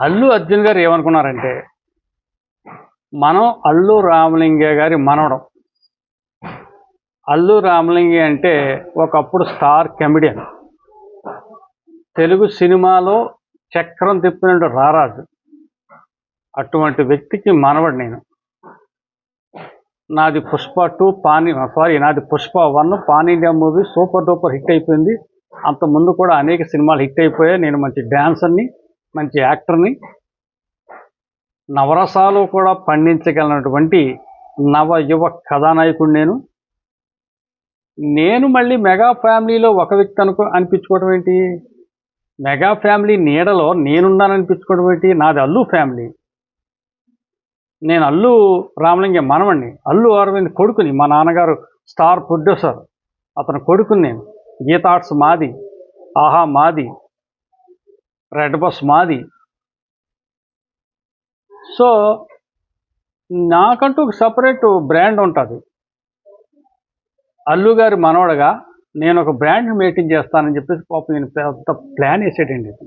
అల్లు అర్జున్ గారు ఏమనుకున్నారంటే మనం అల్లు రామలింగ గారి మనవడం. అల్లు రామలింగి అంటే ఒకప్పుడు స్టార్ కమెడియన్. తెలుగు సినిమాలో చక్రం తిప్పినట్టు రారాజు. అటువంటి వ్యక్తికి మనవడు నేను. నాది పుష్ప టూ పాని సారీ నాది Pushpa one pan India movie super duper hit అయిపోయింది. అంత ముందు కూడా అనేక సినిమాలు హిట్ అయిపోయాయి. నేను మంచి డ్యాన్సర్ని మంచి యాక్టర్ని నవరసాలు కూడా పండించగలిగినటువంటి నవ యువ కథానాయకుడు నేను. నేను మళ్ళీ మెగా ఫ్యామిలీలో ఒక వ్యక్తి అనుకో అనిపించుకోవడం ఏంటి? మెగా ఫ్యామిలీ నీడలో నేనున్నాను అనిపించుకోవడం ఏంటి? నాది అల్లు ఫ్యామిలీ. నేను అల్లు రామలింగ మనవణ్ణి అల్లు అరవింద్ కొడుకుని మా నాన్నగారు స్టార్ ప్రొడ్యూసర్ అతను కొడుకుని నేను. గీత ఆర్ట్స్ మాది ఆహా మాది రెడ్ బస్ మాది. సో నాకంటూ ఒక సపరేట్ బ్రాండ్ ఉంటుంది. అల్లు గారి మనవడగా నేను ఒక బ్రాండ్ మెయింటైన్ చేస్తానని చెప్పేసి పాపం నేను పెద్ద ప్లాన్ వేసాడండి. ఇది.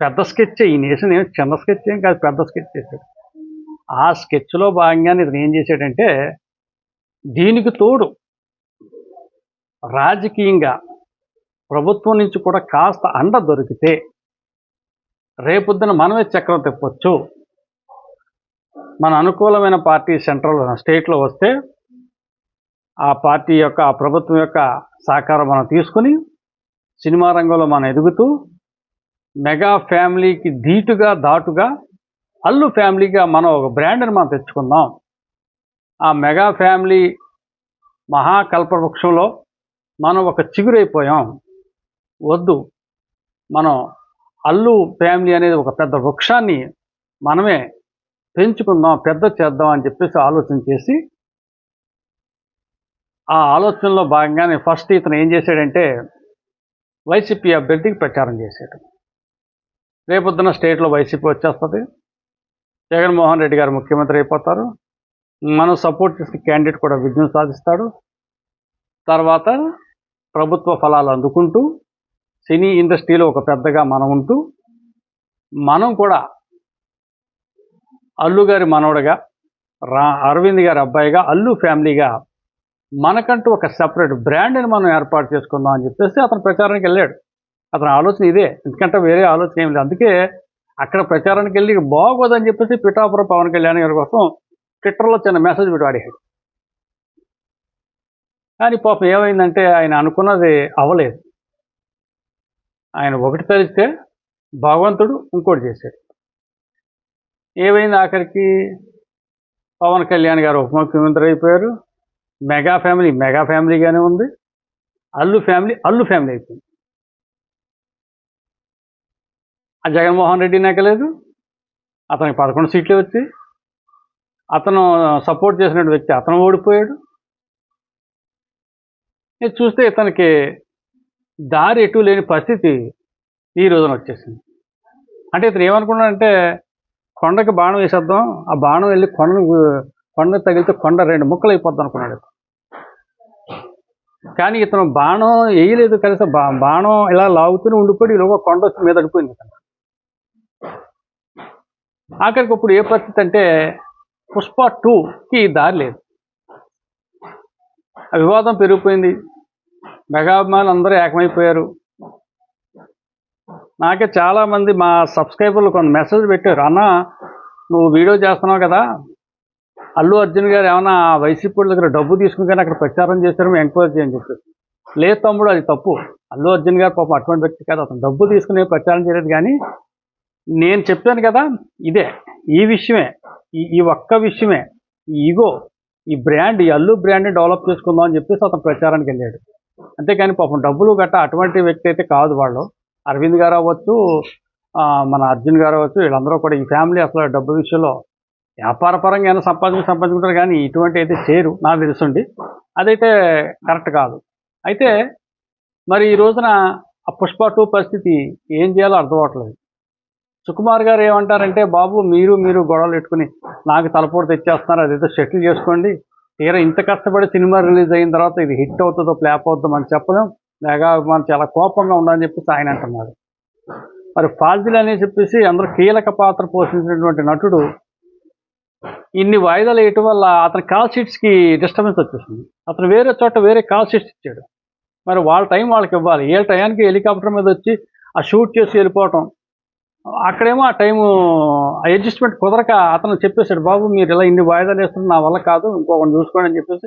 పెద్ద స్కెచ్ ఈయన వేసిన నేను చిన్న స్కెచ్ ఏం కాదు పెద్ద స్కెచ్ చేశాడు ఆ స్కెచ్లో భాగంగానే ఇతను ఏం చేశాడంటే దీనికి తోడు రాజకీయంగా ప్రభుత్వం నుంచి కూడా కాస్త అండ దొరికితే రేపొద్దున మనమే చక్రం తిప్పొచ్చు. మన అనుకూలమైన పార్టీ సెంట్రల్ స్టేట్లో వస్తే ఆ పార్టీ యొక్క ఆ ప్రభుత్వం యొక్క సహకారం మనం తీసుకుని సినిమా రంగంలో మనం ఎదుగుతూ మెగా ఫ్యామిలీకి ధీటుగా దాటుగా అల్లు ఫ్యామిలీగా మనం ఒక బ్రాండ్ని మనం తెచ్చుకుందాం. ఆ మెగా ఫ్యామిలీ మహాకల్పవృక్షంలో మనం ఒక చిగురైపోయాం వద్దు మనం అల్లు ఫ్యామిలీ అనేది ఒక పెద్ద వృక్షాన్ని మనమే పెంచుకుందాం పెద్ద చేద్దాం అని చెప్పేసి ఆలోచన చేసి ఆ ఆలోచనలో భాగంగానే ఫస్ట్ ఇతను ఏం చేశాడంటే వైసీపీ అభ్యర్థికి ప్రచారం చేశాడు. రేపొద్దున స్టేట్లో వైసీపీ వచ్చేస్తుంది. జగన్మోహన్ రెడ్డి గారు ముఖ్యమంత్రి అయిపోతారు. మనం సపోర్ట్ చేసిన క్యాండిడేట్ కూడా విజయం సాధిస్తాడు. తర్వాత ప్రభుత్వ ఫలాలు అందుకుంటూ సినీ ఇండస్ట్రీలో ఒక పెద్దగా మనం ఉంటూ మనం కూడా అల్లు గారి మనవడగా రా అరవింద్ గారి అబ్బాయిగా అల్లు ఫ్యామిలీగా మనకంటూ ఒక సపరేట్ బ్రాండ్ని మనం ఏర్పాటు చేసుకుందాం అని చెప్పేసి అతను ప్రచారానికి వెళ్ళాడు. అతని ఆలోచన ఇదే. ఎందుకంటే వేరే ఆలోచన ఏం లేదు. అందుకే అక్కడ ప్రచారానికి వెళ్ళి బాగోదని చెప్పేసి పిఠాపురం పవన్ కళ్యాణ్ గారి కోసం ట్విట్టర్లో చిన్న మెసేజ్ పెట్టి వాడేశాడు. కానీ పాపం ఏమైందంటే ఆయన అనుకున్నది అవ్వలేదు. ఆయన ఒకటి తలిస్తే భగవంతుడు ఇంకోటి చేశాడు. ఏమైంది ఆఖరికి? పవన్ కళ్యాణ్ గారు ఉప ముఖ్యమంత్రి అయిపోయారు. మెగా ఫ్యామిలీ మెగా ఫ్యామిలీగానే ఉంది. అల్లు ఫ్యామిలీ అల్లు ఫ్యామిలీ అయిపోయింది. ఆ జగన్మోహన్ రెడ్డి నెగ్గలేదు. అతనికి పదకొండు సీట్లు వచ్చి అతను సపోర్ట్ చేసిన వ్యక్తి అతను ఓడిపోయాడు. చూస్తే ఇతనికి దారి ఎటు లేని పరిస్థితి ఈ రోజున వచ్చేసింది. అంటే ఇతను ఏమనుకున్నాడంటే కొండకి బాణం వేసేద్దాం ఆ బాణం వెళ్ళి కొండను కొండ తగిలితే కొండ రెండు ముక్కలు అయిపోద్ది అనుకున్నాడు కానీ ఇతను బాణం వేయలేదు కలిసి బా బాణం ఇలా లాగుతూనే ఉండిపోయి ఈలోగా కొండ వచ్చి మీద అడిపోయింది ఇతను. ఆఖరికి ఇప్పుడు ఏ పరిస్థితి అంటే పుష్ప టూకి దారి లేదు. వివాదం పెరిగిపోయింది. మెగాభిమానులు అందరూ ఏకమైపోయారు. నాకే చాలామంది మా సబ్స్క్రైబర్లు కొంత మెసేజ్ పెట్టారు. అన్న నువ్వు వీడియో చేస్తున్నావు కదా అల్లు అర్జున్ గారు ఏమైనా వైసీపీ దగ్గర డబ్బు తీసుకుని కానీ అక్కడ ప్రచారం చేశారు ఎంక్వైరీ చేయని చెప్పి లేదు తమ్ముడు అది తప్పు. అల్లు అర్జున్ గారు పాపం అటువంటి వ్యక్తి కాదు. అతను డబ్బు తీసుకుని ప్రచారం చేయలేదు కానీ నేను చెప్పాను కదా ఇదే ఈ విషయమే ఈ ఒక్క విషయమే ఈగో ఈ బ్రాండ్ ఈ అల్లు బ్రాండ్ని డెవలప్ చేసుకుందాం అని చెప్పేసి అతను ప్రచారానికి వెళ్ళాడు. అంతేకాని పాపం డబ్బులు గట్ట అటువంటి వ్యక్తి అయితే కాదు వాళ్ళు. అరవింద్ గారు అవ్వచ్చు మన అర్జున్ గారు అవ్వచ్చు వీళ్ళందరూ కూడా ఈ ఫ్యామిలీ అసలు డబ్బు విషయంలో వ్యాపారపరంగా ఏమైనా సంపాదించి సంపాదించుకుంటారు కానీ ఇటువంటి అయితే చేయరు నాకు తెలుసుండి. అదైతే కరెక్ట్ కాదు. అయితే మరి ఈ రోజున ఆ పుష్ప టూ పరిస్థితి ఏం చేయాలో అర్థం అవ్వట్లేదు. సుకుమార్ గారు ఏమంటారంటే బాబు మీరు మీరు గొడవలు పెట్టుకుని నాకు తలపోటు తెచ్చేస్తున్నారు అదేదో సెటిల్ చేసుకోండి తీరా ఇంత కష్టపడి సినిమా రిలీజ్ అయిన తర్వాత ఇది హిట్ అవుతుందో ఫ్లాప్ అవుతుందో మనం చెప్పలేం. లేక చాలా కోపంగా ఉండాలని చెప్పేసి ఆయన అంటున్నారు. మరి ఫాజిల్ అని చెప్పేసి అందరూ కీలక పాత్ర పోషించినటువంటి నటుడు ఇన్ని వాయిదాలు వేయటం వల్ల అతని కాల్ షీట్స్కి డిస్టర్బెన్స్ వచ్చేసింది. అతను వేరే చోట వేరే కాల్ షీట్స్ ఇచ్చాడు. మరి వాళ్ళ టైం వాళ్ళకి ఇవ్వాలి. ఏ టయానికి హెలికాప్టర్ మీద వచ్చి ఆ షూట్ చేసి వెళ్ళిపోవటం అక్కడేమో ఆ టైము అడ్జస్ట్మెంట్ కుదరక అతను చెప్పేశాడు బాబు మీరు ఇలా ఇన్ని వాయిదాలు వేస్తున్నారు నా వల్ల కాదు ఇంకొకటి చూసుకోండి అని చెప్పేసి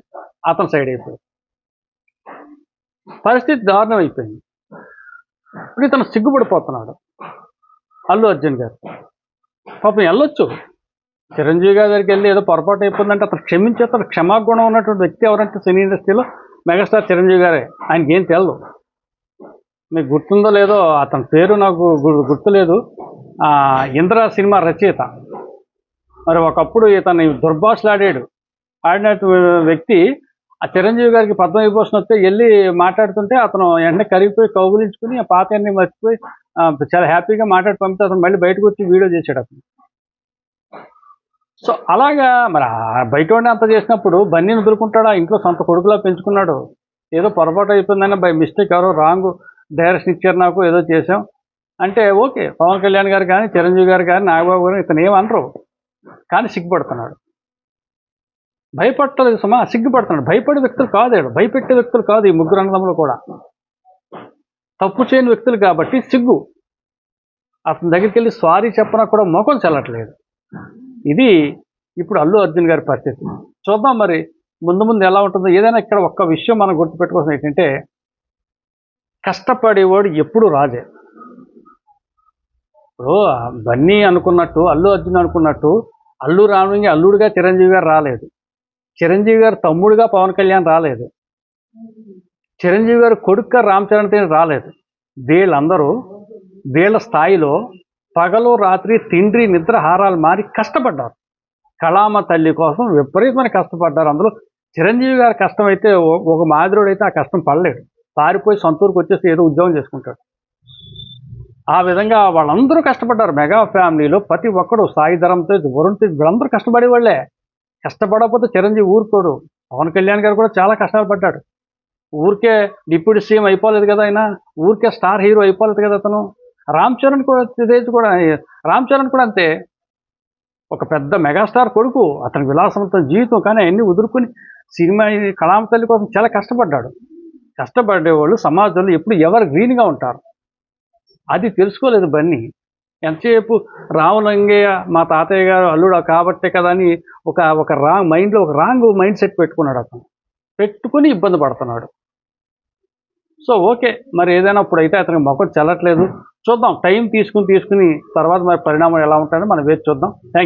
అతను సైడ్ అయిపోయాడు. పరిస్థితి దారుణం అయిపోయింది. ఇప్పుడు ఇతను సిగ్గుపడిపోతున్నాడు అల్లు అర్జున్ గారు. పాపం వెళ్ళొచ్చు. చిరంజీవి గారి దగ్గరికి వెళ్ళి ఏదో పొరపాటు అయిపోయిందంటే అతను క్షమించే అతను క్షమాగుణం ఉన్నటువంటి వ్యక్తి ఎవరంటే సినీ ఇండస్ట్రీలో మెగాస్టార్ చిరంజీవి గారే. ఆయనకి ఏం తెలదు. మీకు గుర్తుందో లేదో అతని పేరు నాకు గుర్తులేదు. ఇంద్ర సినిమా రచయిత. మరి ఒకప్పుడు ఇతను దుర్భాషలు ఆడాడు. ఆడిన వ్యక్తి ఆ చిరంజీవి గారికి పద్మవిభూషణ్ వస్తే వెళ్ళి మాట్లాడుతుంటే అతను వెంటనే కరిగిపోయి కౌగులించుకుని ఆ పాత మర్చిపోయి చాలా హ్యాపీగా మాట్లాడి పంపితే అతను మళ్ళీ బయటకు వచ్చి వీడియో చేశాడు అతను. సో అలాగా మరి బయట వాడిని అంత చేసినప్పుడు బన్నీని వదులుకుంటాడు? ఆ ఇంట్లో సొంత కొడుకులా పెంచుకున్నాడు. ఏదో పొరపాటు అయిపోయిందని బై మిస్టేక్ ఎవరో రాంగ్ డైరెక్షన్ ఇచ్చారు నాకు ఏదో చేసాం అంటే ఓకే పవన్ కళ్యాణ్ గారు కానీ చిరంజీవి గారు కానీ నాగబాబు గారు ఇతను ఏమనరు కానీ సిగ్గుపడుతున్నాడు. భయపడలేదు సుమా సిగ్గుపడుతున్నాడు. భయపడే వ్యక్తులు కాదు భయపెట్టే వ్యక్తులు కాదు ఈ ముగ్గురు అన్నదమ్ములు కూడా. తప్పు చేయని వ్యక్తులు కాబట్టి సిగ్గు. అతని దగ్గరికి వెళ్ళి సారీ చెప్పనా కూడా మొఖం చెల్లట్లేదు. ఇది ఇప్పుడు అల్లు అర్జున్ గారి పరిస్థితి. చూద్దాం మరి ముందు ముందు ఎలా ఉంటుందో. ఏదైనా ఇక్కడ ఒక్క విషయం మనం గుర్తుపెట్టుకోవాల్సింది ఏంటంటే కష్టపడేవాడు ఎప్పుడు రాజే. ఇప్పుడు బన్నీ అనుకున్నట్టు అల్లు అర్జున్ అనుకున్నట్టు అల్లు రామలింగి అల్లుడుగా చిరంజీవి గారు రాలేదు. చిరంజీవి గారు తమ్ముడుగా పవన్ కళ్యాణ్ రాలేదు. చిరంజీవి గారు కొడుక్క రామ్ చరణ్ తేజ్ రాలేదు. వీళ్ళందరూ వీళ్ళ స్థాయిలో పగలు రాత్రి తిండి నిద్ర హారాలు మారి కష్టపడ్డారు. కళామ తల్లి కోసం విపరీతమైన కష్టపడ్డారు. అందులో చిరంజీవి గారి కష్టం అయితే ఒక మాదిరుడు అయితే ఆ కష్టం పడలేడు పారిపోయి సొంతూరుకు వచ్చేసి ఏదో ఉద్యోగం చేసుకుంటాడు. ఆ విధంగా వాళ్ళందరూ కష్టపడ్డారు. మెగా ఫ్యామిలీలో ప్రతి ఒక్కడు సాయి ధరంతో వరుణ్ తేజ్ వీళ్ళందరూ కష్టపడే వాళ్ళే కష్టపడకపోతే చిరంజీవి ఊరుకోడు. పవన్ కళ్యాణ్ గారు కూడా చాలా కష్టాలు పడ్డాడు. ఊరికే డిప్యూటీ సీఎం అయిపోలేదు కదా ఆయన. ఊరికే స్టార్ హీరో అయిపోలేదు కదా అతను. రామ్ చరణ్ కూడా తేజ్ కూడా రామ్ చరణ్ కూడా అంతే. ఒక పెద్ద మెగాస్టార్ కొడుకు అతని విలాసవంతం జీవితం కానీ అవన్నీ వదులుకుని సినిమా కళామ తల్లి కోసం చాలా కష్టపడ్డాడు. కష్టపడేవాళ్ళు సమాజంలో ఎప్పుడు ఎవరు గ్రీన్గా ఉంటారు. అది తెలుసుకోలేదు బన్నీ. ఎంతసేపు రామలింగయ్య మా తాతయ్య గారు అల్లుడు కాబట్టే కదా అని ఒక ఒక రాంగ్ మైండ్లో ఒక రాంగ్ మైండ్ సెట్ పెట్టుకున్నాడు అతను. పెట్టుకుని ఇబ్బంది పడుతున్నాడు. సో ఓకే మరి ఏదైనా ఇప్పుడైతే అతనికి మొఖం చెల్లట్లేదు. చూద్దాం టైం తీసుకుని తీసుకుని తర్వాత మరి పరిణామం ఎలా ఉంటాయో మనం వేచి చూద్దాం. థ్యాంక్